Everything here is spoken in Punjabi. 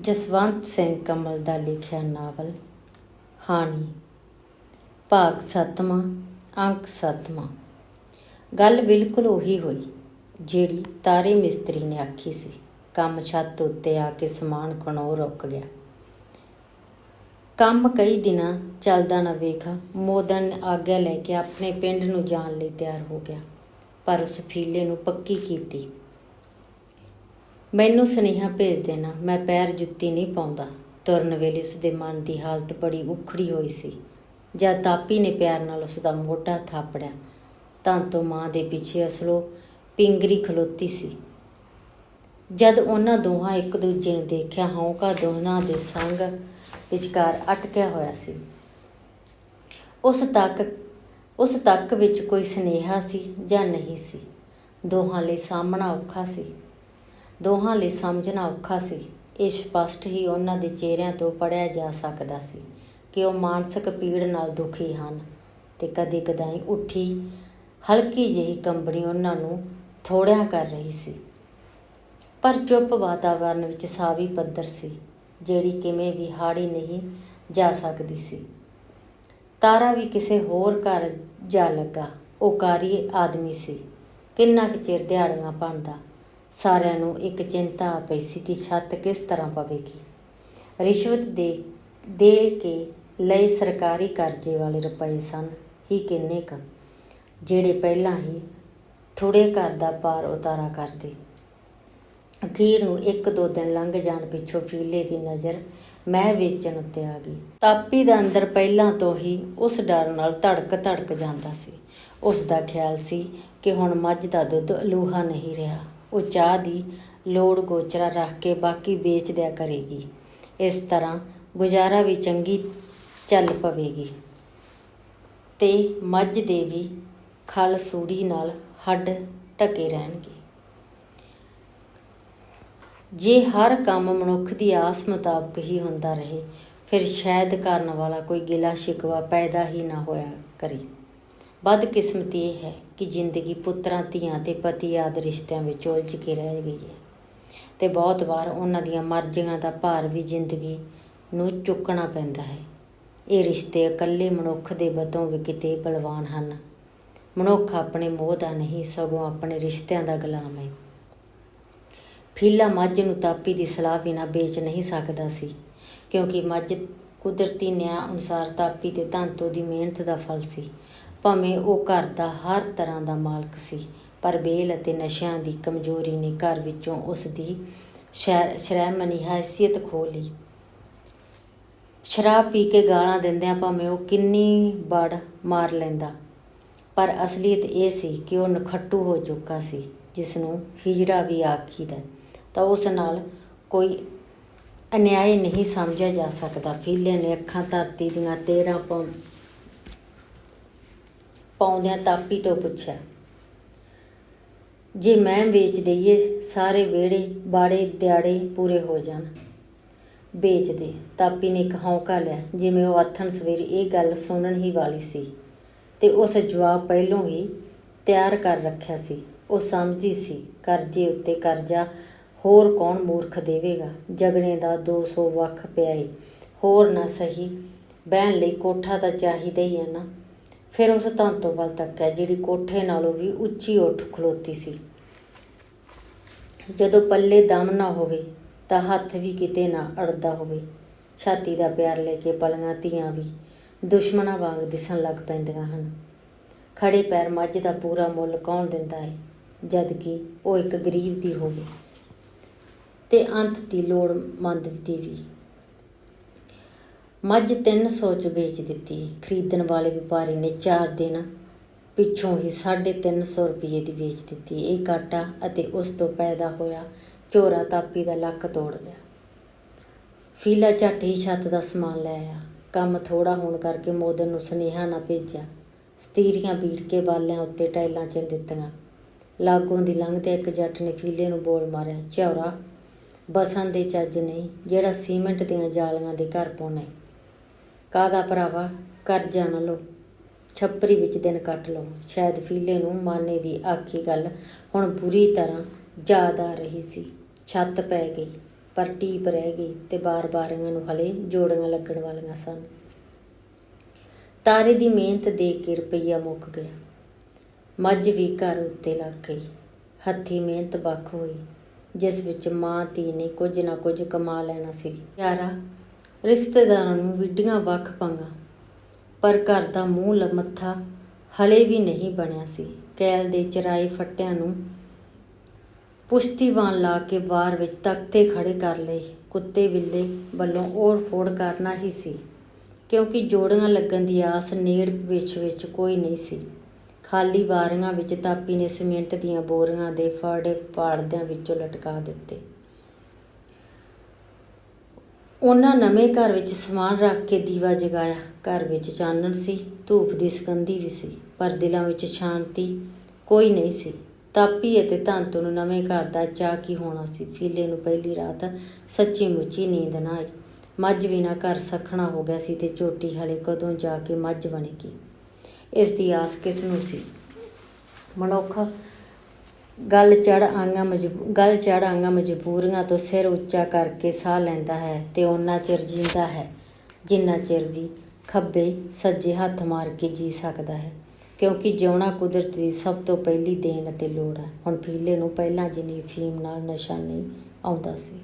ਜਸਵੰਤ ਸਿੰਘ ਕਮਲ ਦਾ ਲਿਖਿਆ ਨਾਵਲ, ਹਾਣੀ। ਭਾਗ ਸੱਤਵਾਂ, ਅੰਕ ਸੱਤਵਾਂ। ਗੱਲ ਬਿਲਕੁਲ ਉਹੀ ਹੋਈ, ਜਿਹੜੀ ਤਾਰੇ ਮਿਸਤਰੀ ਨੇ ਆਖੀ ਸੀ। ਕੰਮ ਛੱਤ ਉੱਤੇ ਆ ਕੇ ਸਮਾਨ ਖਣੋ ਰੁਕ ਗਿਆ। ਕੰਮ ਕਈ ਦਿਨਾਂ ਚੱਲਦਾ ਨਾ ਵੇਖਾ, ਮੋਦਨ ਆਗਿਆ ਲੈ ਕੇ ਆਪਣੇ ਪਿੰਡ ਨੂੰ ਜਾਣ ਲਈ ਤਿਆਰ ਹੋ ਗਿਆ। ਪਰ ਉਸ ਫੀਲੇ ਨੂੰ ਪੱਕੀ ਕੀਤੀ। ਮੈਨੂੰ ਸੁਨੇਹਾ ਭੇਜ ਦੇਣਾ, ਮੈਂ ਪੈਰ ਜੁੱਤੀ ਨਹੀਂ ਪਾਉਂਦਾ। ਤੁਰਨ ਵੇਲੇ ਉਸ ਦੇ ਮਨ ਦੀ ਹਾਲਤ ਬੜੀ ਉਖੜੀ ਹੋਈ ਸੀ। ਜਦ ਤਾਪੀ ਨੇ ਪਿਆਰ ਨਾਲ ਉਸ ਦਾ ਮੋਢਾ ਥਾਪੜਿਆ, ਤਾਂ ਤੋਂ ਮਾਂ ਦੇ ਪਿੱਛੇ ਅਸਲੋ ਪਿੰਗਰੀ ਖਲੋਤੀ ਸੀ। ਜਦ ਉਹਨਾਂ ਦੋਹਾਂ ਇੱਕ ਦੂਜੇ ਨੂੰ ਦੇਖਿਆ ਹੌਂਕਾ ਦੋਹਾਂ ਦੇ ਸੰਗ ਵਿਚਕਾਰ ਅਟਕਿਆ ਹੋਇਆ ਸੀ। ਉਸ ਤੱਕ ਉਸ ਤੱਕ ਵਿੱਚ ਕੋਈ ਸਨੇਹਾ ਸੀ ਜਾਂ ਨਹੀਂ ਸੀ? ਦੋਹਾਂ ਲਈ ਸਾਹਮਣਾ ਔਖਾ ਸੀ। ਦੋਹਾਂ ਲਈ ਸਮਝਣਾ ਔਖਾ ਸੀ। ਇਹ ਸਪਸ਼ਟ ਹੀ ਉਹਨਾਂ ਦੇ ਚਿਹਰਿਆਂ ਤੋਂ ਪੜਿਆ ਜਾ ਸਕਦਾ ਸੀ ਕਿ ਉਹ ਮਾਨਸਿਕ ਪੀੜ ਨਾਲ ਦੁਖੀ ਹਨ ਤੇ ਕਦੇ ਕਦਾਈ ਉੱਠੀ ਹਲਕੀ ਜਿਹੀ ਕੰਬਣੀ ਉਹਨਾਂ ਨੂੰ ਥੋੜਿਆਂ ਕਰ ਰਹੀ ਸੀ। ਪਰ ਚੁੱਪ ਵਾਤਾਵਰਨ ਵਿੱਚ ਸਾਵੀ ਪੱਧਰ ਸੀ, ਜਿਹੜੀ ਕਿਵੇਂ ਵੀ ਹਾੜੀ ਨਹੀਂ ਜਾ ਸਕਦੀ ਸੀ। ਤਾਰਾ ਵੀ ਕਿਸੇ ਹੋਰ ਘਰ ਜਾ ਲੱਗਾ। ਉਹ ਕਾਰੀ ਆਦਮੀ ਸੀ। ਕਿੰਨਾ ਕੁ ਚਿਰ ਦਿਹਾੜੀਆਂ ਪਾਉਂਦਾ। ਸਾਰਿਆਂ ਨੂੰ ਇੱਕ ਚਿੰਤਾ ਆ ਪਈ ਸੀ ਕਿ ਛੱਤ ਕਿਸ ਤਰ੍ਹਾਂ ਪਵੇਗੀ। ਰਿਸ਼ਵਤ ਦੇ ਦੇ ਕੇ ਲਈ ਸਰਕਾਰੀ ਕਰਜ਼ੇ ਵਾਲੇ ਰੁਪਏ ਸਨ ਹੀ ਕਿੰਨੇ ਕ, ਜਿਹੜੇ ਪਹਿਲਾਂ ਹੀ ਥੋੜੇ ਘਰ ਦਾ ਪਾਰ ਉਤਾਰਾ ਕਰਦੇ। ਅਖੀਰ ਨੂੰ ਇੱਕ ਦੋ ਦਿਨ ਲੰਘ ਜਾਣ ਪਿੱਛੋਂ ਫੀਲੇ ਦੀ ਨਜ਼ਰ ਮੈਂ ਵੇਚਣ ਉੱਤੇ ਆ ਗਈ। ਤਾਪੀ ਦਾ ਅੰਦਰ ਪਹਿਲਾਂ ਤੋਂ ਹੀ ਉਸ ਡਰ ਨਾਲ ਧੜਕ ਧੜਕ ਜਾਂਦਾ ਸੀ। ਉਸ ਦਾ ਖਿਆਲ ਸੀ ਕਿ ਹੁਣ ਮੱਝ ਦਾ ਦੁੱਧ ਅਲੂਹਾ ਨਹੀਂ ਰਿਹਾ। ਉਹ ਚਾਹ ਦੀ ਲੋੜ ਗੋਚਰਾ ਰੱਖ ਕੇ ਬਾਕੀ ਵੇਚ ਦਿਆ ਕਰੇਗੀ। ਇਸ ਤਰ੍ਹਾਂ ਗੁਜ਼ਾਰਾ ਵੀ ਚੰਗੀ ਚੱਲ ਪਵੇਗੀ। ਤੇ ਮੱਝ ਦੇ ਵੀ ਖਲ ਸੂੜੀ ਨਾਲ ਹੱਡ ਟਕੇ ਰਹਿਣਗੇ। ਜੇ ਹਰ ਕੰਮ ਮਨੁੱਖ ਦੀ ਆਸ ਮੁਤਾਬਕ ਹੀ ਹੁੰਦਾ ਰਹੇ, ਫਿਰ ਸ਼ਾਇਦ ਕਰਨ ਵਾਲਾ ਕੋਈ ਗਿਲਾ ਸ਼ਿਕਵਾ ਪੈਦਾ ਹੀ ਨਾ ਹੋਇਆ ਕਰੇ। ਬਦਕਿਸਮਤੀ ਇਹ ਹੈ ਕਿ ਜ਼ਿੰਦਗੀ ਪੁੱਤਰਾਂ, ਧੀਆਂ ਤੇ ਪਤੀ ਆਦ ਰਿਸ਼ਤਿਆਂ ਵਿੱਚ ਉਲਝ ਕੇ ਰਹਿ ਗਈ ਹੈ। ਤੇ ਬਹੁਤ ਵਾਰ ਉਹਨਾਂ ਦੀਆਂ ਮਰਜ਼ੀਆਂ ਦਾ ਭਾਰ ਵੀ ਜ਼ਿੰਦਗੀ ਨੂੰ ਚੁੱਕਣਾ ਪੈਂਦਾ ਹੈ। ਇਹ ਰਿਸ਼ਤੇ ਇਕੱਲੇ ਮਨੁੱਖ ਦੇ ਬਦੋਂ ਵੀ ਕਿਤੇ ਬਲਵਾਨ ਹਨ। ਮਨੁੱਖ ਆਪਣੇ ਮੋਹ ਦਾ ਨਹੀਂ, ਸਗੋਂ ਆਪਣੇ ਰਿਸ਼ਤਿਆਂ ਦਾ ਗੁਲਾਮ ਹੈ। ਫੀਲਾ ਮੱਝ ਨੂੰ ਤਾਪੀ ਦੀ ਸਲਾਹ ਬਿਨਾ ਵੇਚ ਨਹੀਂ ਸਕਦਾ ਸੀ, ਕਿਉਂਕਿ ਮੱਝ ਕੁਦਰਤੀ ਨਿਆਂ ਅਨੁਸਾਰ ਤਾਪੀ ਤੇ ਧੰਤੋ ਦੀ ਮਿਹਨਤ ਦਾ ਫਲ ਸੀ। ਭਾਵੇਂ ਉਹ ਘਰ ਦਾ ਹਰ ਤਰ੍ਹਾਂ ਦਾ ਮਾਲਕ ਸੀ, ਪਰ ਵੇਲ ਅਤੇ ਨਸ਼ਿਆਂ ਦੀ ਕਮਜ਼ੋਰੀ ਨੇ ਘਰ ਵਿੱਚੋਂ ਉਸ ਦੀ ਸ਼ਰਮਨੀ ਹੈਸੀਅਤ ਖੋ ਲਈ। ਸ਼ਰਾਬ ਪੀ ਕੇ ਗਾਲਾਂ ਦਿੰਦਿਆਂ ਭਾਵੇਂ ਉਹ ਕਿੰਨੀ ਬੜ ਮਾਰ ਲੈਂਦਾ, ਪਰ ਅਸਲੀਅਤ ਇਹ ਸੀ ਕਿ ਉਹ ਨਖੱਟੂ ਹੋ ਚੁੱਕਾ ਸੀ ਜਿਸ ਨੂੰ ਹੀਜੜਾ ਵੀ ਆਖੀਦਾ ਤਾਂ ਉਸ ਨਾਲ ਕੋਈ ਅਨਿਆਏ ਨਹੀਂ ਸਮਝਿਆ ਜਾ ਸਕਦਾ। ਫੀਲੇ ਨੇ ਅੱਖਾਂ ਧਰਤੀ ਦੀਆਂ ਤੇੜਾਂ ਪਾਉ ਪਾਉਂਦਿਆਂ ਤਾਪੀ ਤੋਂ ਪੁੱਛਿਆ, ਜੇ ਮੈਂ ਵੇਚ ਦਈਏ, ਸਾਰੇ ਵਿਹੜੇ, ਬਾੜੇ, ਦਿਹਾੜੇ ਪੂਰੇ ਹੋ ਜਾਣ। ਵੇਚ ਦੇ। ਤਾਪੀ ਨੇ ਇੱਕ ਹੌਂਕਾ ਲਿਆ, ਜਿਵੇਂ ਉਹ ਆਥਣ ਸਵੇਰੇ ਇਹ ਗੱਲ ਸੁਣਨ ਹੀ ਵਾਲੀ ਸੀ ਤੇ ਉਸ ਜਵਾਬ ਪਹਿਲੋਂ ਹੀ ਤਿਆਰ ਕਰ ਰੱਖਿਆ ਸੀ। ਉਹ ਸਮਝਦੀ ਸੀ, ਕਰਜ਼ੇ ਉੱਤੇ ਕਰਜ਼ਾ ਹੋਰ ਕੌਣ ਮੂਰਖ ਦੇਵੇਗਾ? ਜਗਣੇ ਦਾ 200 ਵੱਖ ਪਿਆਈ ਹੋਰ ਨਾ ਸਹੀ, ਬਹਿਣ ਲਈ ਕੋਠਾ ਤਾਂ ਚਾਹੀਦਾ ਹੀ ਹੈ ਨਾ। ਫਿਰ ਉਸ ਤੰਤੋਂ ਵੱਲ ਤੱਕਿਆ ਜਿਹੜੀ ਕੋਠੇ ਨਾਲੋਂ ਵੀ ਉੱਚੀ ਉੱਠ ਖਲੋਤੀ ਸੀ। ਜਦੋਂ ਪੱਲੇ ਦਮ ਨਾ ਹੋਵੇ, ਤਾਂ ਹੱਥ ਵੀ ਕਿਤੇ ਨਾ ਅੜਦਾ ਹੋਵੇ। ਛਾਤੀ ਦਾ ਪਿਆਰ ਲੈ ਕੇ ਪਲੀਆਂ ਧੀਆਂ ਵੀ ਦੁਸ਼ਮਣਾਂ ਵਾਂਗ ਦਿਸਣ ਲੱਗ ਪੈਂਦੀਆਂ ਹਨ। ਖੜੇ ਪੈਰ ਮੱਝ ਦਾ ਪੂਰਾ ਮੁੱਲ ਕੌਣ ਦਿੰਦਾ ਹੈ ਜਦ ਕਿ ਉਹ ਇੱਕ ਗਰੀਬ ਦੀ ਹੋਵੇ। ਤੇ ਅੰਤ ਦੀ ਲੋੜ ਮੰਦ ਦੀ ਵੀ। ਮੱਝ 300 ਚ ਵੇਚ ਦਿੱਤੀ। ਖਰੀਦਣ ਵਾਲੇ ਵਪਾਰੀ ਨੇ 4 ਦਿਨ ਪਿੱਛੋਂ ਹੀ 350 ਰੁਪਏ ਦੀ ਵੇਚ ਦਿੱਤੀ। ਇਹ ਘਾਟਾ ਅਤੇ ਉਸ ਤੋਂ ਪੈਦਾ ਹੋਇਆ ਚੋਰਾ ਤਾਪੀ ਦਾ ਲੱਕ ਤੋੜ ਗਿਆ। ਫੀਲਾ ਝੱਟ ਹੀ ਛੱਤ ਦਾ ਸਮਾਨ ਲੈ ਆਇਆ। ਕੰਮ ਥੋੜਾ ਹੋਣ ਕਰਕੇ ਮੋਦਨ ਨੂੰ ਸੁਨੇਹਾ ਨਾ ਭੇਜਿਆ। ਸਤੀਰੀਆਂ ਬੀੜ ਕੇ ਬਾਲਿਆਂ ਉੱਤੇ ਟਾਈਲਾਂ ਚਿਣ ਦਿੱਤੀਆਂ। ਲਾਗੋਂ ਦੀ ਲੰਘਦੇ ਇੱਕ ਜੱਟ ਨੇ ਫੀਲੇ ਨੂੰ ਬੋਲ ਮਾਰਿਆ, ਝੌਰਾ ਬਸਨ ਦੇ ਚੱਜ ਨਹੀਂ, ਜਿਹੜਾ ਸੀਮੈਂਟ ਦੀਆਂ ਜਾਲੀਆਂ ਦੇ ਘਰ ਪਾਉਣਾ ਕਾਹਦਾ ਭਰਾਵਾ? ਕਰ ਜਾਣ ਲੋ ਛੱਪਰੀ ਵਿੱਚ ਦਿਨ ਕੱਟ ਲਓ। ਸ਼ਾਇਦ ਫੀਲੇ ਨੂੰ ਮਾਨੇ ਦੀ ਆਖੀ ਗੱਲ ਹੁਣ ਬੁਰੀ ਤਰ੍ਹਾਂ ਯਾਦ ਆ ਰਹੀ ਸੀ। ਛੱਤ ਪੈ ਗਈ, ਪਰ ਟੀਪ ਰਹਿ ਗਈ ਤੇ ਬਾਰ-ਬਾਰੀਆਂ ਨੂੰ ਹਲੇ ਜੋੜੀਆਂ ਲੱਗਣ ਵਾਲੀਆਂ ਸਨ। ਤਾਰੇ ਦੀ ਮਿਹਨਤ ਦੇ ਕੇ ਰੁਪਈਆ ਮੁੱਕ ਗਿਆ। ਮੱਝ ਵੀ ਘਰ ਉੱਤੇ ਲੱਗ ਗਈ। ਹੱਥੀ ਮਿਹਨਤ ਵੱਖ ਹੋਈ, ਜਿਸ ਵਿੱਚ ਮਾਂ ਧੀ ਨੇ ਕੁਝ ਨਾ ਕੁਝ ਕਮਾ ਲੈਣਾ ਸੀ। ਪਿਆਰਾ ਰਿਸ਼ਤੇਦਾਰਾਂ ਨੂੰ ਵਿੱਢੀਆਂ ਵੱਖ ਪੰਗਾ। ਪਰ ਘਰ ਦਾ ਮੂੰਹ ਲ- ਮੱਥਾ ਹਲੇ ਵੀ ਨਹੀਂ ਬਣਿਆ ਸੀ। ਕੈਲ ਦੇ ਚਰਾਈ ਫੱਟਿਆਂ ਨੂੰ ਪੁਸ਼ਤੀਵਾਨ ਲਾ ਕੇ ਬਾਹਰ ਵਿੱਚ ਤਖਤੇ ਖੜੇ ਕਰ ਲਏ। ਕੁੱਤੇ ਬਿੱਲੇ ਵੱਲੋਂ ਓੜ ਫੋੜ ਕਰਨਾ ਹੀ ਸੀ, ਕਿਉਂਕਿ ਜੋੜੀਆਂ ਲੱਗਣ ਦੀ ਆਸ ਨੇੜ ਵਿੱਚ ਵਿੱਚ ਕੋਈ ਨਹੀਂ ਸੀ। ਖਾਲੀ ਬਾਰੀਆਂ ਵਿੱਚ ਤਾਪੀ ਨੇ ਸੀਮੈਂਟ ਦੀਆਂ ਬੋਰੀਆਂ ਦੇ ਫਾੜੇ ਪਾੜਦਿਆਂ ਵਿੱਚੋਂ ਲਟਕਾ ਦਿੱਤੇ। ਉਹਨਾਂ ਨਵੇਂ ਘਰ ਵਿੱਚ ਸਮਾਨ ਰੱਖ ਕੇ ਦੀਵਾ ਜਗਾਇਆ। ਘਰ ਵਿੱਚ ਚਾਨਣ ਸੀ, ਧੂਪ ਦੀ ਸੁਗੰਧੀ ਵੀ ਸੀ, ਪਰ ਦਿਲਾਂ ਵਿੱਚ ਸ਼ਾਂਤੀ ਕੋਈ ਨਹੀਂ ਸੀ। ਤਾਪੀ ਅਤੇ ਧੰਤੂ ਨੂੰ ਨਵੇਂ ਘਰ ਦਾ ਚਾਹ ਕੀ ਹੋਣਾ ਸੀ? ਫੀਲੇ ਨੂੰ ਪਹਿਲੀ ਰਾਤ ਸੱਚੀ ਮੁੱਚੀ ਨੀਂਦ ਨਾ ਆਈ। ਮੱਝ ਵੀ ਘਰ ਸਖਣਾ ਹੋ ਗਿਆ ਸੀ ਤੇ ਝੋਟੀ ਹਲੇ ਕਦੋਂ ਜਾ ਕੇ ਮੱਝ ਬਣੇਗੀ? ਇਸ ਦੀ ਆਸ ਕਿਸ ਨੂੰ ਸੀ? ਮਨੁੱਖ ਗੱਲ ਚੜ ਆਂਗਾ ਮਜਬੂ, ਗੱਲ ਚੜ ਆਂਗਾ ਮਜਬੂਰੀਆਂ ਤੋਂ ਸਿਰ ਉੱਚਾ ਕਰਕੇ ਸਾਹ ਲੈਂਦਾ ਹੈ ਤੇ ਉਹਨਾਂ ਚਿਰ ਜੀਂਦਾ ਹੈ, ਜਿੰਨਾ ਚਿਰ ਵੀ ਖੱਬੇ ਸੱਜੇ ਹੱਥ ਮਾਰ ਕੇ ਜੀ ਸਕਦਾ ਹੈ। ਕਿਉਂਕਿ ਜਿਉਣਾ ਕੁਦਰਤ ਦੀ ਸਭ ਤੋਂ ਪਹਿਲੀ ਦੇਣ ਅਤੇ ਲੋੜ ਹੈ। ਹੁਣ ਫੀਲੇ ਨੂੰ ਪਹਿਲਾਂ ਜਿੰਨੀ ਫੀਮ ਨਾਲ ਨਸ਼ਾ ਨਹੀਂ ਆਉਂਦਾ ਸੀ।